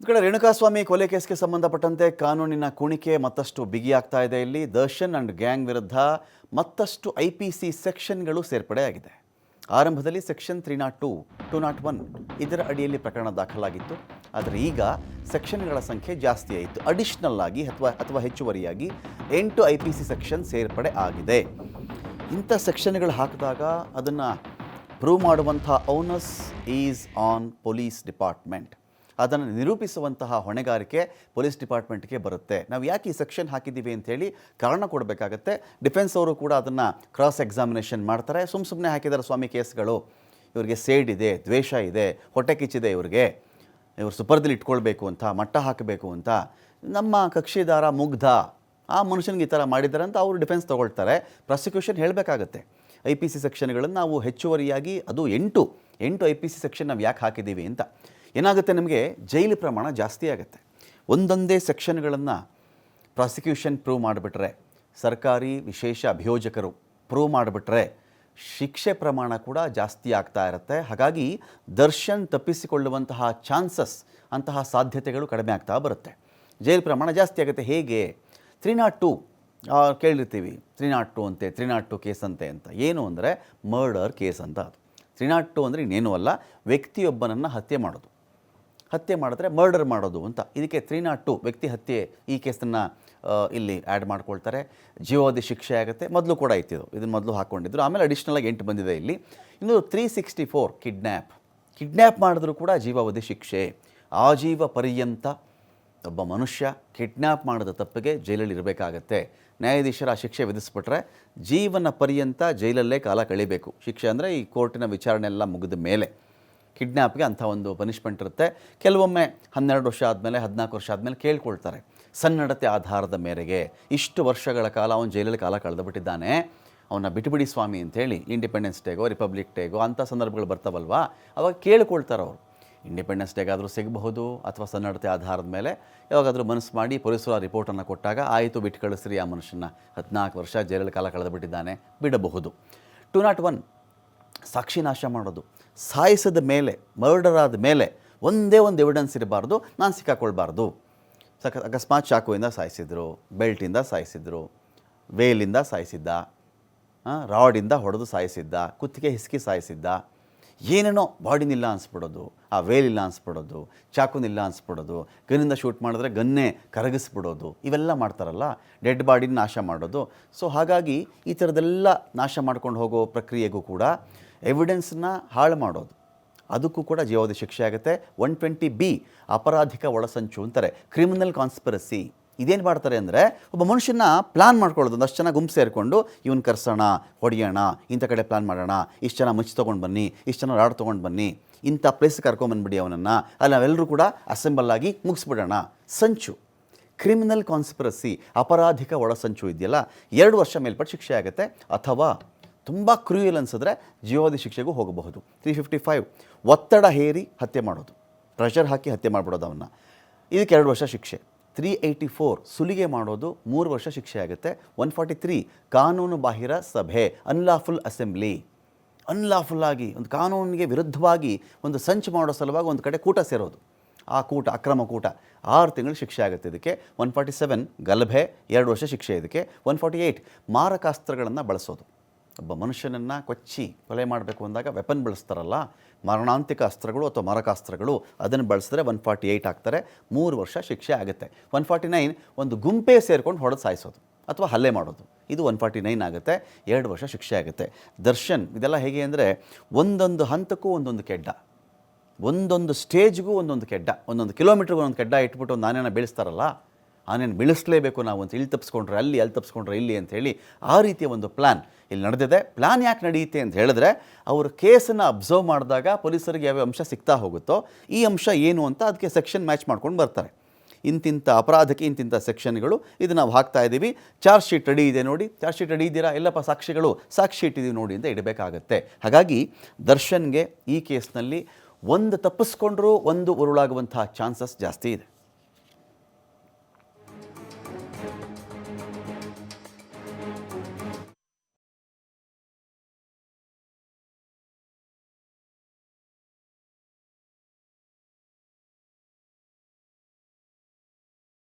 ಈ ಕಡೆ ರೇಣುಕಾಸ್ವಾಮಿ ಕೊಲೆ ಕೇಸ್ಗೆ ಸಂಬಂಧಪಟ್ಟಂತೆ ಕಾನೂನಿನ ಕುಣಿಕೆ ಮತ್ತಷ್ಟು ಬಿಗಿಯಾಗ್ತಾ ಇದೆ. ಇಲ್ಲಿ ದರ್ಶನ್ ಅಂಡ್ ಗ್ಯಾಂಗ್ ವಿರುದ್ಧ ಮತ್ತಷ್ಟು ಐ ಪಿ ಸಿ ಸೆಕ್ಷನ್ಗಳು ಸೇರ್ಪಡೆಯಾಗಿದೆ. ಆರಂಭದಲ್ಲಿ section three nought two two nought one ಇದರ ಅಡಿಯಲ್ಲಿ ಪ್ರಕರಣ ದಾಖಲಾಗಿತ್ತು. ಆದರೆ ಈಗ ಸೆಕ್ಷನ್ಗಳ ಸಂಖ್ಯೆ ಜಾಸ್ತಿ ಆಯಿತು. ಅಡಿಷ್ನಲ್ ಆಗಿ ಅಥವಾ ಅಥವಾ ಹೆಚ್ಚುವರಿಯಾಗಿ ಎಂಟು ಐ ಪಿ ಸಿ ಸೆಕ್ಷನ್ ಸೇರ್ಪಡೆ ಆಗಿದೆ. ಇಂಥ ಸೆಕ್ಷನ್ಗಳು ಹಾಕಿದಾಗ ಅದನ್ನು ಪ್ರೂವ್ ಮಾಡುವಂಥ onus is on police department. ಅದನ್ನು ನಿರೂಪಿಸುವಂತಹ ಹೊಣೆಗಾರಿಕೆ ಪೊಲೀಸ್ ಡಿಪಾರ್ಟ್ಮೆಂಟ್ಗೆ ಬರುತ್ತೆ. ನಾವು ಯಾಕೆ ಈ ಸೆಕ್ಷನ್ ಹಾಕಿದ್ದೀವಿ ಅಂತೇಳಿ ಕಾರಣ ಕೊಡಬೇಕಾಗತ್ತೆ. ಡಿಫೆನ್ಸ್ ಅವರು ಕೂಡ ಅದನ್ನು ಕ್ರಾಸ್ ಎಕ್ಸಾಮಿನೇಷನ್ ಮಾಡ್ತಾರೆ. ಸುಮ್ ಸುಮ್ಮನೆ ಹಾಕಿದ್ದಾರೆ ಸ್ವಾಮಿ ಕೇಸ್ಗಳು. ಇವರಿಗೆ ಸೇಡ್ ಇದೆ, ದ್ವೇಷ ಇದೆ, ಹೊಟ್ಟೆ ಕಿಚ್ಚಿದೆ ಇವರಿಗೆ. ಇವರು ಸುಪರ್ದಲ್ಲಿ ಇಟ್ಕೊಳ್ಬೇಕು ಅಂತ, ಮಟ್ಟ ಹಾಕಬೇಕು ಅಂತ. ನಮ್ಮ ಕಕ್ಷಿದಾರ ಮುಗ್ಧ. ಆ ಮನುಷ್ಯನಿಗೆ ಈ ಥರ ಮಾಡಿದ್ದಾರೆ ಅಂತ ಅವರು ಡಿಫೆನ್ಸ್ ತೊಗೊಳ್ತಾರೆ. ಪ್ರಾಸಿಕ್ಯೂಷನ್ ಹೇಳಬೇಕಾಗತ್ತೆ. ಐ ಪಿ ಸಿ ಸೆಕ್ಷನ್ಗಳನ್ನು ನಾವು ಹೆಚ್ಚುವರಿಯಾಗಿ, ಅದು ಎಂಟು ಎಂಟು ಐ ಪಿ ಸಿ ಸೆಕ್ಷನ್ ನಾವು ಯಾಕೆ ಹಾಕಿದ್ದೀವಿ ಅಂತ. ಏನಾಗುತ್ತೆ ನಮಗೆ? ಜೈಲು ಪ್ರಮಾಣ ಜಾಸ್ತಿ ಆಗುತ್ತೆ. ಒಂದೊಂದೇ ಸೆಕ್ಷನ್ಗಳನ್ನು ಪ್ರಾಸಿಕ್ಯೂಷನ್ ಪ್ರೂವ್ ಮಾಡಿಬಿಟ್ರೆ, ಸರ್ಕಾರಿ ವಿಶೇಷ ಅಭಿಯೋಜಕರು ಪ್ರೂವ್ ಮಾಡಿಬಿಟ್ರೆ ಶಿಕ್ಷೆ ಪ್ರಮಾಣ ಕೂಡ ಜಾಸ್ತಿ ಆಗ್ತಾ ಇರುತ್ತೆ. ಹಾಗಾಗಿ ದರ್ಶನ್ ತಪ್ಪಿಸಿಕೊಳ್ಳುವಂತಹ ಚಾನ್ಸಸ್ ಅಂತಹ ಸಾಧ್ಯತೆಗಳು ಕಡಿಮೆ ಆಗ್ತಾ ಬರುತ್ತೆ. ಜೈಲು ಪ್ರಮಾಣ ಜಾಸ್ತಿ ಆಗುತ್ತೆ. ಹೇಗೆ? ತ್ರೀ ನಾಟ್ ಟು ಕೇಳಿರ್ತೀವಿ. ತ್ರೀ ನಾಟ್ ಟು ಅಂತೆ ತ್ರೀ ನಾಟ್ ಟು ಕೇಸ್ ಅಂತೆ ಅಂತ. ಏನು ಅಂದರೆ ಮರ್ಡರ್ ಕೇಸ್ ಅಂತ ಅದು. ತ್ರೀ ನಾಟ್ ಟು ಅಂದರೆ ಇನ್ನೇನೂ ಅಲ್ಲ, ವ್ಯಕ್ತಿಯೊಬ್ಬನನ್ನು ಹತ್ಯೆ ಮಾಡೋದು. ಹತ್ಯೆ ಮಾಡಿದ್ರೆ ಮರ್ಡರ್ ಮಾಡೋದು ಅಂತ. ಇದಕ್ಕೆ ತ್ರೀ ನಾಟ್ ಟು ವ್ಯಕ್ತಿ ಹತ್ಯೆ ಈ ಕೇಸನ್ನು ಇಲ್ಲಿ ಆ್ಯಡ್ ಮಾಡ್ಕೊಳ್ತಾರೆ. ಜೀವಾವಧಿ ಶಿಕ್ಷೆ ಆಗುತ್ತೆ. ಮೊದಲು ಕೂಡ ಇತ್ತಿದು ಇದನ್ನು ಮೊದಲು ಹಾಕ್ಕೊಂಡಿದ್ರು ಆಮೇಲೆ ಅಡಿಷ್ನಲಾಗಿ ಎಂಟು ಬಂದಿದೆ ಇಲ್ಲಿ. ಇನ್ನು three sixty four kidnap kidnap ಮಾಡಿದ್ರೂ ಕೂಡ ಜೀವಾವಧಿ ಶಿಕ್ಷೆ. ಆಜೀವ ಪರ್ಯಂತ ಒಬ್ಬ ಮನುಷ್ಯ ಕಿಡ್ನ್ಯಾಪ್ ಮಾಡಿದ ತಪ್ಪಿಗೆ ಜೈಲಲ್ಲಿ ಇರಬೇಕಾಗತ್ತೆ. ನ್ಯಾಯಾಧೀಶರ ಆ ಶಿಕ್ಷೆ ವಿಧಿಸ್ಬಿಟ್ರೆ ಜೀವನ ಪರ್ಯಂತ ಜೈಲಲ್ಲೇ ಕಾಲ ಕಳಿಬೇಕು. ಶಿಕ್ಷೆ ಅಂದರೆ ಈ ಕೋರ್ಟಿನ ವಿಚಾರಣೆ ಎಲ್ಲ ಮುಗಿದ ಮೇಲೆ. ಕಿಡ್ನ್ಯಾಪ್ಗೆ ಅಂಥ ಒಂದು ಪನಿಷ್ಮೆಂಟ್ ಇರುತ್ತೆ. ಕೆಲವೊಮ್ಮೆ ಹನ್ನೆರಡು ವರ್ಷ ಆದಮೇಲೆ, ಹದಿನಾಲ್ಕು ವರ್ಷ ಆದಮೇಲೆ ಕೇಳ್ಕೊಳ್ತಾರೆ. ಸನ್ನಡತೆ ಆಧಾರದ ಮೇರೆಗೆ ಇಷ್ಟು ವರ್ಷಗಳ ಕಾಲ ಅವನು ಜೈಲಲ್ಲಿ ಕಾಲ ಕಳೆದುಬಿಟ್ಟಿದ್ದಾನೆ. ಅವನ್ನ ಬಿಟ್ಟುಬಿಡಿ ಸ್ವಾಮಿ ಅಂತೇಳಿ ಇಂಡಿಪೆಂಡೆನ್ಸ್ ಡೇಗೋ ರಿಪಬ್ಲಿಕ್ ಡೇಗೋ ಅಂಥ ಸಂದರ್ಭಗಳು ಬರ್ತಾವಲ್ವಾ? ಅವಾಗ ಕೇಳ್ಕೊಳ್ತಾರೆ ಅವರು. ಇಂಡಿಪೆಂಡೆನ್ಸ್ ಡೇಗಾದರೂ ಸಿಗಬಹುದು ಅಥವಾ ಸನ್ನಡತೆ ಆಧಾರದ ಮೇಲೆ. ಯಾವಾಗಾದರೂ ಮನಸ್ಸು ಮಾಡಿ ಪೊಲೀಸರು ಆ ರಿಪೋರ್ಟನ್ನು ಕೊಟ್ಟಾಗ, ಆಯಿತು ಬಿಟ್ಟು ಕಳಿಸ್ರಿ ಆ ಮನುಷ್ಯನ ಹದಿನಾಲ್ಕು ವರ್ಷ ಜೈಲಲ್ಲಿ ಕಾಲ ಕಳೆದುಬಿಟ್ಟಿದ್ದಾನೆ. ಬಿಡಬಹುದು. ಟು ನಾಟ್ ಒನ್ ಸಾಕ್ಷಿ ನಾಶ ಮಾಡೋದು. ಸಾಯಿಸಿದ ಮೇಲೆ ಮರ್ಡರ್ ಆದ ಮೇಲೆ ಒಂದೇ ಒಂದು ಎವಿಡೆನ್ಸ್ ಇರಬಾರ್ದು, ನಾನು ಸಿಕ್ಕಾಕೊಳ್ಬಾರ್ದು. ಸಕ, ಅಕಸ್ಮಾತ್ ಚಾಕುವಿಂದ ಸಾಯಿಸಿದ್ರು ಬೆಲ್ಟಿಂದ ಸಾಯಿಸಿದ್ರು ವೇಲಿಂದ ಸಾಯಿಸಿದ್ದ ರಾಡಿಂದ ಹೊಡೆದು ಸಾಯಿಸಿದ್ದ, ಕುತ್ತಿಗೆ ಹಿಸ್ಕಿ ಸಾಯಿಸಿದ್ದ, ಏನೇನೋ ಬಾಡಿನಿಲ್ಲ ಅನ್ಸ್ಬಿಡೋದು, ಆ ವೇಲಿಲ್ಲ ಅನ್ಸ್ಬಿಡೋದು ಚಾಕುನಿಲ್ಲ ಅನ್ಸ್ಬಿಡೋದು, ಗನ್ನಿಂದ ಶೂಟ್ ಮಾಡಿದ್ರೆ ಗನ್ನೇ ಕರಗಿಸ್ಬಿಡೋದು, ಇವೆಲ್ಲ ಮಾಡ್ತಾರಲ್ಲ ಡೆಡ್ ಬಾಡಿನ ನಾಶ ಮಾಡೋದು. ಸೊ ಹಾಗಾಗಿ ಈ ಥರದ್ದೆಲ್ಲ ನಾಶ ಮಾಡ್ಕೊಂಡು ಹೋಗೋ ಪ್ರಕ್ರಿಯೆಗೂ ಕೂಡ ಎವಿಡೆನ್ಸ್ನ ಹಾಳು ಮಾಡೋದು. ಅದಕ್ಕೂ ಕೂಡ ಜೀವಾವಧಿ ಶಿಕ್ಷೆ ಆಗುತ್ತೆ. ಒನ್ ಟ್ವೆಂಟಿ ಬಿ ಅಪರಾಧಿಕ ಒಳಸಂಚು ಅಂತಾರೆ. ಕ್ರಿಮಿನಲ್ ಕಾನ್ಸ್ಪಿರಸಿ ಇದೇನು ಮಾಡ್ತಾರೆ ಅಂದರೆ, ಒಬ್ಬ ಮನುಷ್ಯನ ಪ್ಲಾನ್ ಮಾಡ್ಕೊಳ್ಳೋದು. ಒಂದಷ್ಟು ಜನ ಗುಂಪು ಸೇರಿಕೊಂಡು, ಇವನು ಕರ್ಸೋಣ, ಹೊಡೆಯೋಣ, ಇಂಥ ಕಡೆ ಪ್ಲಾನ್ ಮಾಡೋಣ, ಇಷ್ಟು ಜನ ಮುಚ್ಚಿ ತೊಗೊಂಡು ಬನ್ನಿ, ಇಷ್ಟು ಜನ ರಾಡ್ ತೊಗೊಂಡು ಬನ್ನಿ, ಇಂಥ ಪ್ಲೇಸ್ ಕರ್ಕೊಂಬಂದ್ಬಿಡಿ ಅವನನ್ನು. ಅಲ್ಲಿ ನಾವೆಲ್ಲರೂ ಕೂಡ ಅಸೆಂಬಲ್ ಆಗಿ ಮುಗಿಸ್ಬಿಡೋಣ. ಸಂಚು. ಕ್ರಿಮಿನಲ್ ಕಾನ್ಸ್ಪಿರಸಿ ಅಪರಾಧಿಕ ಒಳಸಂಚು ಇದೆಯಲ್ಲ, ಎರಡು ವರ್ಷ ಮೇಲ್ಪಟ್ಟು ಶಿಕ್ಷೆ ಆಗುತ್ತೆ. ಅಥವಾ ತುಂಬ ಕ್ರೂಯಲ್ ಅನ್ಸಿದ್ರೆ ಜೀವಾವಧಿ ಶಿಕ್ಷೆಗೂ ಹೋಗಬಹುದು. ತ್ರೀ ಫಿಫ್ಟಿ ಫೈವ್ ಒತ್ತಡ ಹೇರಿ ಹತ್ಯೆ ಮಾಡೋದು. ಪ್ರೆಷರ್ ಹಾಕಿ ಹತ್ಯೆ ಮಾಡಿಬಿಡೋದು ಅವನ್ನ ಇದಕ್ಕೆ ಎರಡು ವರ್ಷ ಶಿಕ್ಷೆ. ತ್ರೀ ಏಯ್ಟಿ ಫೋರ್ ಸುಲಿಗೆ ಮಾಡೋದು ಮೂರು ವರ್ಷ ಶಿಕ್ಷೆ ಆಗುತ್ತೆ. ಒನ್ ಫಾರ್ಟಿ ತ್ರೀ ಕಾನೂನು ಬಾಹಿರ ಸಭೆ ಅನ್ಲಾಫುಲ್ ಅಸೆಂಬ್ಲಿ ಅನ್ಲಾಫುಲ್ ಆಗಿ, ಒಂದು ಕಾನೂನಿಗೆ ವಿರುದ್ಧವಾಗಿ ಒಂದು ಸಂಚು ಮಾಡೋ ಸಲುವಾಗಿ ಒಂದು ಕಡೆ ಕೂಟ ಸೇರೋದು. ಆ ಕೂಟ, ಅಕ್ರಮ ಕೂಟ. ಆರು ತಿಂಗಳು ಶಿಕ್ಷೆ ಆಗುತ್ತೆ ಇದಕ್ಕೆ. ಒನ್ ಫಾರ್ಟಿ ಸೆವೆನ್ ಗಲಭೆ, ಎರಡು ವರ್ಷ ಶಿಕ್ಷೆ ಇದಕ್ಕೆ. ಒನ್ ಫಾರ್ಟಿ ಏಯ್ಟ್ ಮಾರಕಾಸ್ತ್ರಗಳನ್ನು ಬಳಸೋದು. ಒಬ್ಬ ಮನುಷ್ಯನನ್ನು ಕೊಚ್ಚಿ ಕೊಲೆ ಮಾಡಬೇಕು ಅಂದಾಗ ವೆಪನ್ ಬಳಸ್ತಾರಲ್ಲ, ಮರಣಾಂತಿಕ ಅಸ್ತ್ರಗಳು ಅಥವಾ ಮರಕಾಸ್ತ್ರಗಳು, ಅದನ್ನು ಬಳಸಿದ್ರೆ ಒನ್ ಫಾರ್ಟಿ ಏಯ್ಟ್ ಆಗ್ತಾರೆ, ಮೂರು ವರ್ಷ ಶಿಕ್ಷೆ ಆಗುತ್ತೆ. ಒನ್ ಫಾರ್ಟಿ ನೈನ್ ಒಂದು ಗುಂಪೇ ಸೇರ್ಕೊಂಡು ಹೊಡೆದು ಸಾಯಿಸೋದು ಅಥವಾ ಹಲ್ಲೆ ಮಾಡೋದು. ಇದು ಒನ್ ಫಾರ್ಟಿ ನೈನ್ ಆಗುತ್ತೆ, ಎರಡು ವರ್ಷ ಶಿಕ್ಷೆ ಆಗುತ್ತೆ. ದರ್ಶನ್, ಇದೆಲ್ಲ ಹೇಗೆ ಅಂದರೆ ಒಂದೊಂದು ಹಂತಕ್ಕೂ ಒಂದೊಂದು ಕೆಡ್ಡ. ಒಂದೊಂದು ಸ್ಟೇಜ್ಗೂ ಒಂದೊಂದು ಕೆಡ್ಡ. ಒಂದೊಂದು ಕಿಲೋಮೀಟ್ರ್ಗೂ ಒಂದೊಂದು ಕೆಡ್ಡ ಇಟ್ಬಿಟ್ಟು ನಾನೇನ ಬೆಳೆಸ್ತಾರಲ್ಲ ಬೀಳಿಸ್ತಾರಲ್ಲ ಆನೆನ ಬೆಳೆಸಲೇಬೇಕು ನಾವು ಅಂತ ಇಲ್ಲಿ ತಪ್ಪಿಸ್ಕೊಂಡ್ರೆ ಅಲ್ಲಿ ಅಲ್ಲಿ ತಪ್ಪಿಸ್ಕೊಂಡ್ರೆ ಇಲ್ಲಿ ಅಂತ ಹೇಳಿ ಆ ರೀತಿಯ ಒಂದು ಪ್ಲ್ಯಾನ್ ಇಲ್ಲಿ ನಡೆದಿದೆ. ಪ್ಲ್ಯಾನ್ ಯಾಕೆ ನಡೆಯುತ್ತೆ ಅಂತ ಹೇಳಿದ್ರೆ ಅವರು ಕೇಸನ್ನು ಅಬ್ಸರ್ವ್ ಮಾಡಿದಾಗ ಪೊಲೀಸರಿಗೆ ಯಾವ ಅಂಶ ಸಿಗ್ತಾ ಹೋಗುತ್ತೋ ಈ ಅಂಶ ಏನು ಅಂತ ಅದಕ್ಕೆ ಸೆಕ್ಷನ್ ಮ್ಯಾಚ್ ಮಾಡ್ಕೊಂಡು ಬರ್ತಾರೆ. ಇಂತಿಂಥ ಅಪರಾಧಕ್ಕೆ ಇಂತಿಂಥ ಸೆಕ್ಷನ್ಗಳು ಇದು ನಾವು ಹಾಕ್ತಾ ಇದ್ದೀವಿ. ಚಾರ್ಜ್ ಶೀಟ್ ರೆಡಿ ಇದೆ ನೋಡಿ. ಚಾರ್ಜ್ ಶೀಟ್ ರೆಡಿ ಇದ್ದೀರಾ? ಎಲ್ಲಪ್ಪ ಸಾಕ್ಷಿಗಳು ಸಾಕ್ಷಿ ಇಟ್ಟಿದ್ದೀವಿ ನೋಡಿ ಅಂತ ಇಡಬೇಕಾಗತ್ತೆ. ಹಾಗಾಗಿ ದರ್ಶನ್ಗೆ ಈ ಕೇಸ್ನಲ್ಲಿ ಒಂದು ತಪ್ಪಿಸ್ಕೊಂಡ್ರೂ ಒಂದು ಉರುಳಾಗುವಂತಹ ಚಾನ್ಸಸ್ ಜಾಸ್ತಿ ಇದೆ.